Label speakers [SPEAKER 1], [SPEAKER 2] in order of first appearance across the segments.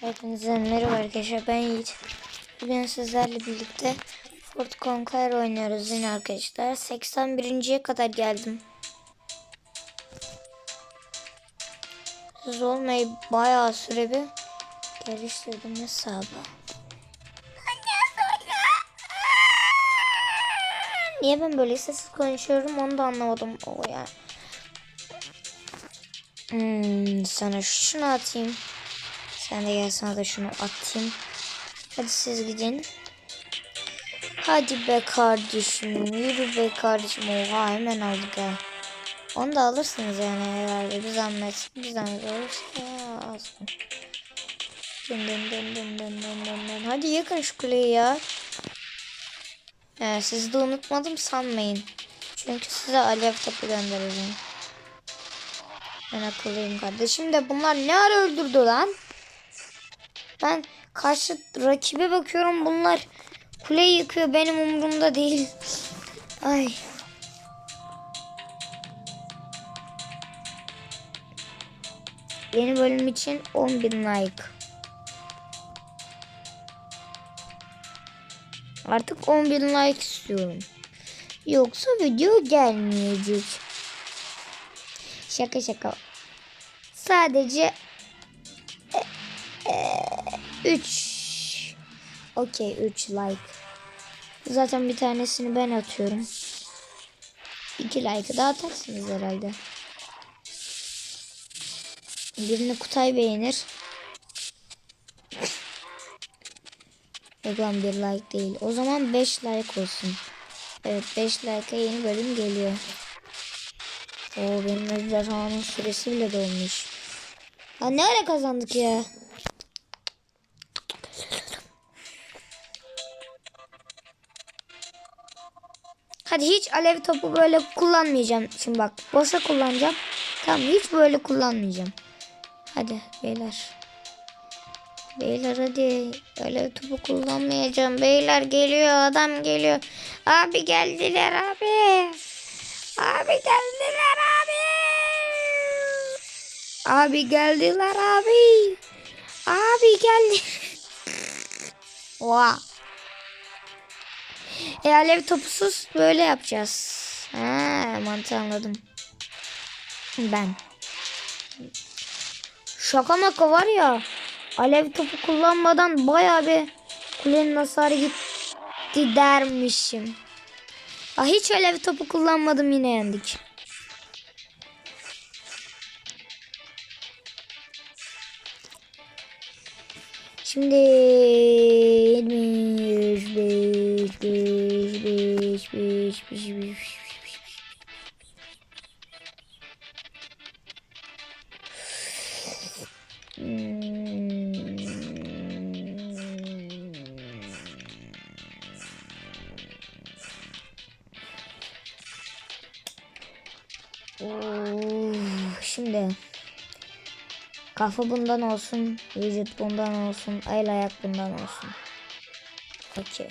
[SPEAKER 1] Hepinize merhaba arkadaşlar ben Yiğit. Bugün sizlerle birlikte Fort Conquer oynuyoruz yine arkadaşlar. 81.ye kadar geldim. Siz olmayı bayağı süre bir geliştirdim hesabı. Niye ben böyle sessiz konuşuyorum onu da anlamadım. O yani. Hmm, sana şunu atayım. Sen de gel sana da şunu atayım. Hadi siz gidin. Hadi be kardeşim. Yürü be kardeşim. Oha hemen aldık ha. Onu da alırsınız yani herhalde. Bir zahmet. Bir zahmet olursa alsın. Dın dın dın dın dın dın dın dın. Hadi yakın şu kuleyi ya. He, sizi de unutmadım sanmayın. Çünkü size alev topu göndereceğim. Ben akıllıyım kardeşim de bunlar ne ara öldürdü lan? Ben karşı rakibe bakıyorum bunlar kuleyi yıkıyor benim umurumda değil. Ay. Yeni bölüm için 10.000 like. Artık 10.000 like istiyorum. Yoksa video gelmeyecek. Şaka şaka. Sadece 3 Okey 3 like. Zaten bir tanesini ben atıyorum. 2 like daha atarsınız herhalde. Birini Kutay beğenir. Yok lan bir like değil. O zaman 5 like olsun. Evet 5 like'a yeni bölüm geliyor. Oo benim ejderhanın süresi bile dolmuş. Ha ne ara kazandık ya? Hadi hiç alev topu böyle kullanmayacağım. Şimdi bak boşa kullanacağım. Tamam hiç böyle kullanmayacağım. Hadi beyler. Beyler hadi. Alev topu kullanmayacağım. Beyler geliyor adam geliyor. Abi geldiler abi. Abi geldiler abi. Abi geldiler abi. Abi geldi. Oha. E alev topusuz böyle yapacağız. Ha mantığı anladım. Ben. Şaka maka var ya. Alev topu kullanmadan bayağı bir kulenin hasarı gitti dermişim. Ah hiç alev topu kullanmadım yine yendik. Şimdi kafa bundan olsun, vücut bundan olsun, el ayak bundan olsun. Okey.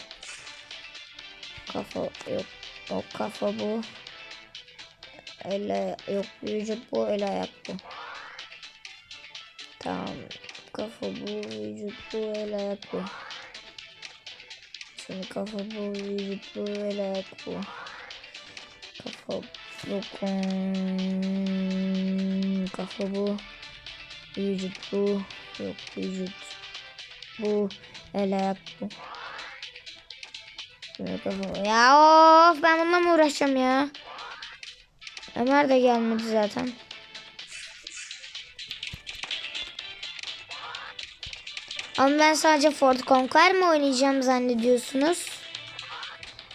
[SPEAKER 1] Kafa yok. O kafa bu. El yok vücut bu, el ayak bu. Tamam. Kafa bu, vücut bu, el ayak bu. Şimdi kafa bu, vücut bu, el ayak bu. Kafa bu, kafa bu, vücut bu, yok vücut bu, el ayak bu. Ya of ben bununla mı uğraşacağım ya? Ömer de gelmedi zaten. Ama ben sadece Fort Conquer mi oynayacağım zannediyorsunuz?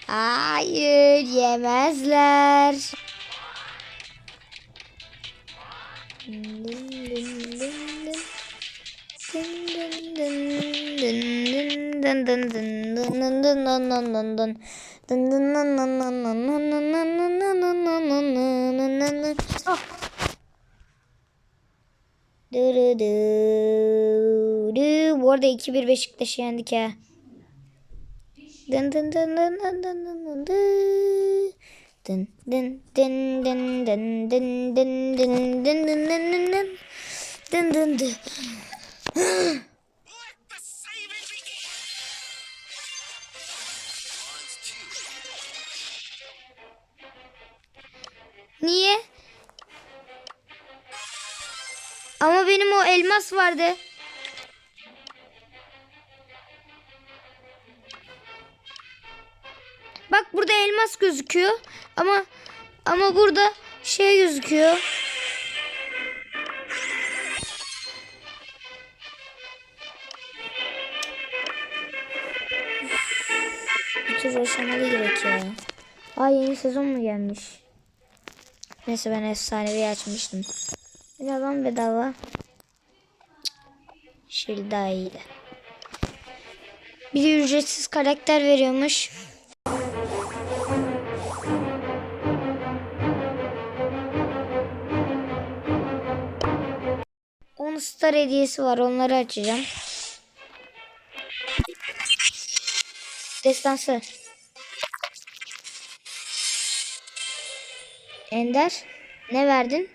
[SPEAKER 1] Hayır yemezler. Oh. Dırı dırı. Bu arada 2-1 Beşiktaş'ı yendik ha. Dın dın dın dın dın dın dın dın dı. Dın dın dın dın dın dın dın dın dın dın dın dın dın. Dın dın Niye? Ama benim o elmas vardı. Bak burada elmas gözüküyor. Ama ama burada şey gözüküyor. Bir tür yaşamalı gerek ya. Aa yeni sezon mu gelmiş? Neyse ben efsanevi açmıştım. Birazdan bedava. Şöyle daha iyiydi. Bir de ücretsiz karakter veriyormuş. 10 star hediyesi var. Onları açacağım. Destansı. Ender. Ne verdin?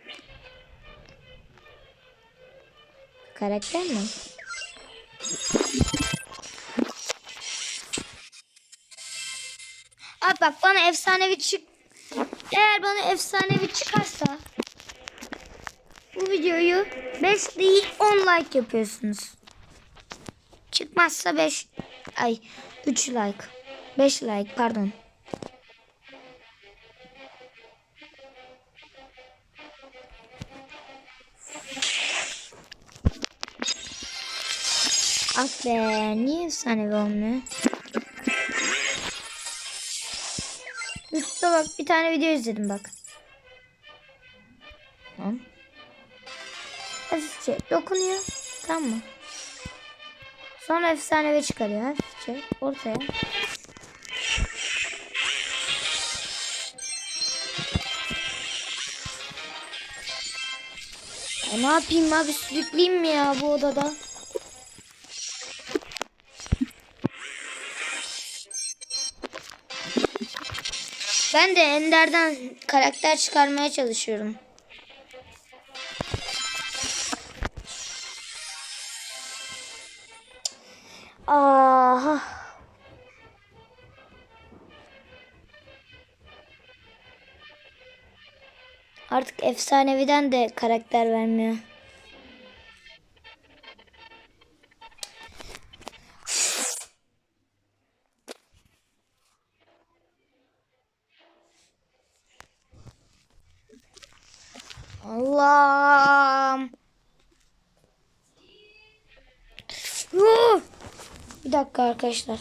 [SPEAKER 1] Karakter mi? Abi bak bana efsanevi çık. Eğer bana efsanevi çıkarsa bu videoyu 5 değil 10 like yapıyorsunuz. Çıkmazsa 5 ay 3 like. 5 like pardon. Ah be niye efsanevi olmuyor? Üstte bak bir tane video izledim bak. Tamam. Hafifçe dokunuyor. Tamam mı? Sonra efsanevi çıkarıyor hafifçe ortaya. Ya ne yapayım abi sürükleyeyim mi ya bu odada? Ben de Ender'den karakter çıkarmaya çalışıyorum. Aha. Artık efsaneviden de karakter vermiyor. Allah'ım. Bir dakika arkadaşlar.